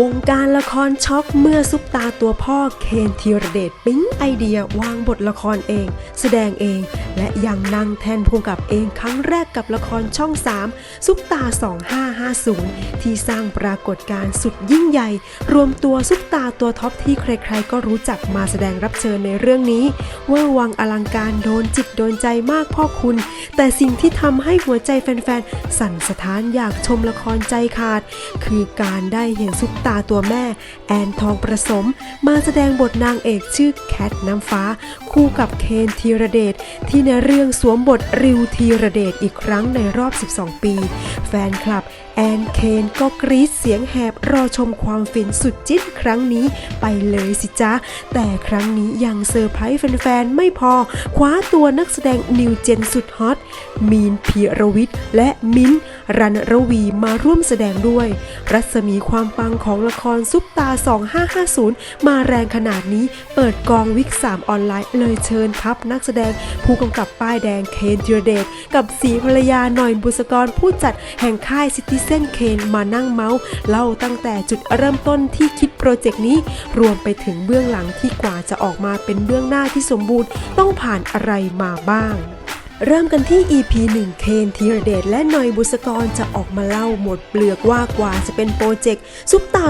วงการละครช็อกเมื่อซุปตาตัวพ่อเคนธีรเดชปิ๊งไอเดียวางบทละครเอง แสดงเอง และยังนั่งแทนผู้กำกับเองครั้งแรกกับละครช่อง 3 ซุปตา 2550 ที่สร้างปรากฏการณ์สุดยิ่งใหญ่ รวมตัวซุปตาตัวท็อปที่ใครๆ ก็รู้จักมาแสดงรับเชิญในเรื่องนี้เวอร์วังอลังการโดนจิตโดนใจมากพ่อคุณ แต่สิ่งที่ทำให้หัวใจแฟนๆ สั่นสะท้านอยากชมละครใจขาด คือการได้เห็นซุปตาตัวแม่ แอนทองประสม มาแสดงบทนางเอกชื่อแคทน้ำฟ้า คู่กับเคนธีรเดชที่ในเรื่องสวมบทริวธีรเดชอีกครั้งในรอบ 12 ปี แฟนคลับแอนเคนก็กรี๊ดเสียงแหบรอชมความฟินสุดจิ้นครั้งนี้ไปเลยสิจ๊ะ แต่ครั้งนี้ยังเซอร์ไพรส์แฟนๆ ไม่พอ คว้าตัวนักแสดงนิวเจนสุดฮอต มีนพีรวิทย์และมิ้นรันรวีมาร่วมแสดงด้วย รัศมีความปังของของละครซุปตา 2550 มาแรงขนาดนี้เปิดกองวิก 3 ออนไลน์ เลยเชิญทัพนักแสดงผู้กำกับป้ายแดงเคนธีรเดชกับสีภรรยาหน่อยบุษกรผู้จัดแห่งค่ายซิติเซนเคนมานั่งเมาส์เล่าตั้งแต่จุดเริ่มต้นที่คิดโปรเจกต์นี้ รวมไปถึงเบื้องหลังที่กว่าจะออกมาเป็นเบื้องหน้าที่สมบูรณ์ต้องผ่านอะไรมาบ้าง เริ่มกันที่ EP 1 เคนธีรเดชและหน่อยบุษกรจะออกมาเล่าหมดเปลือกว่ากว่าจะเป็นโปรเจกต์ซุปตา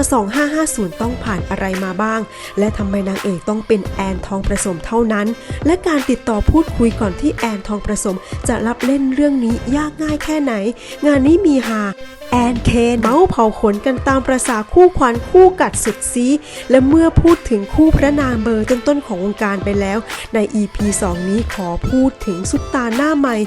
2550 ต้องผ่านอะไรมาบ้าง และทำไมนางเอกต้องเป็นแอนทองประสมเท่านั้น และการติดต่อพูดคุยก่อนที่แอนทองประสมจะรับเล่นเรื่องนี้ยากง่ายแค่ไหน งานนี้มีหา แอนเคนเมาส์เผาขนกันตามประษาคู่ขวัญคู่กัดสุดซี และเมื่อพูดถึงคู่พระนางเบอร์ต้นๆของวงการไปแล้ว ใน EP 2 นี้ขอพูดถึงซุปตาหน้าใหม่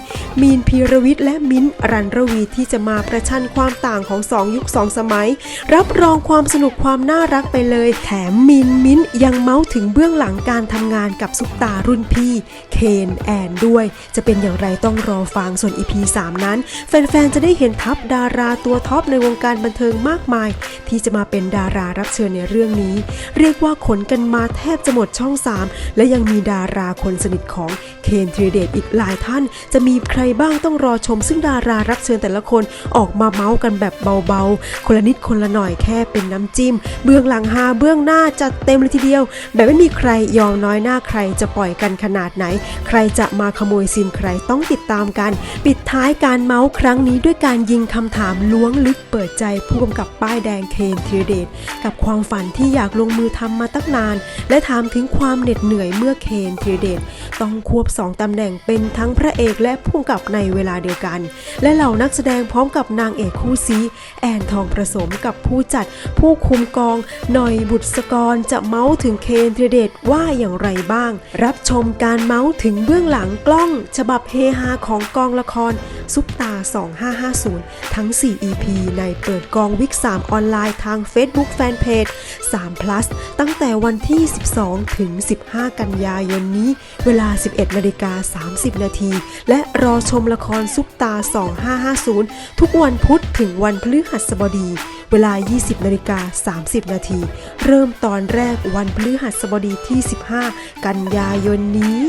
มีนพีรวิทย์และมิ้นรันรวีที่จะมาประชันความต่างของ 2 ยุค 2 สมัย รับรองความสนุกความน่ารักไปเลย แถมมีนมิ้นยังเมาส์ถึงเบื้องหลังการทำงานกับซุปตารุ่นพี่ เคนแอนด้วย จะเป็นอย่างไรต้องรอฟังส่วน EP 3 นั้น แฟนๆจะได้เห็นทัพดาราตัวท็อปในวงการบันเทิงมากมาย ที่จะมาเป็นดารารับเชิญในเรื่องนี้ เรียกว่าขนกันมาแทบจะหมดช่อง 3 และยังมีดาราคนสนิทของ เคนธีเดชอีกหลายท่าน จะมีใครบ้างต้องรอชม ซึ่งดารารับเชิญแต่ละคนออกมาเมาส์กันแบบเบาๆ คนละนิดคนละหน่อยแค่เป็นน้ำจิ้ม เบื้องหลังฮาเบื้องหน้าจัดเต็มเลยทีเดียว แบบไม่มีใครยอมน้อยหน้าใครจะปล่อยกันขนาดไหน ใครจะมาขโมยซีนใครต้องติดตามกัน ปิดท้ายการเมาส์ครั้งนี้ด้วยการยิงคำถามล้วงลึกเปิดใจผู้กำกับป้ายแดงเคนธีเดชกับความฝันที่อยากลงมือทำมาตั้งนาน และถามถึงความเหน็ดเหนื่อยเมื่อเคนธีเดชต้องควบสองตำแหน่งเป็นทั้งพระเอกและผู้กับในเวลาเดียวกัน และเหล่านักแสดงพร้อมกับนางเอกคู่ซีแอนทองประสมกับผู้จัดผู้คุมกองหน่อยบุษกรจะเมาส์ถึงเคนธีรเดชว่าอย่างไรบ้าง รับชมการเมาส์ถึงเบื้องหลังกล้อง ฉบับเฮฮาของกองละคร ซุปตา 2550 ทั้ง 4 EP ในเปิดกองวิก 3 ออนไลน์ทาง Facebook Fanpage 3 plus ตั้งแต่วันที่ 12 ถึง 15 กันยายนนี้ เวลา 11นาฬิกา 30 นาที และรอชมละครซุปตา 2550 ทุกวันพุธถึงวันพฤหัสบดี เวลา 20 นาฬิกา 30 นาที เริ่มตอนแรกวันพฤหัสบดีที่ 15 กันยายนนี้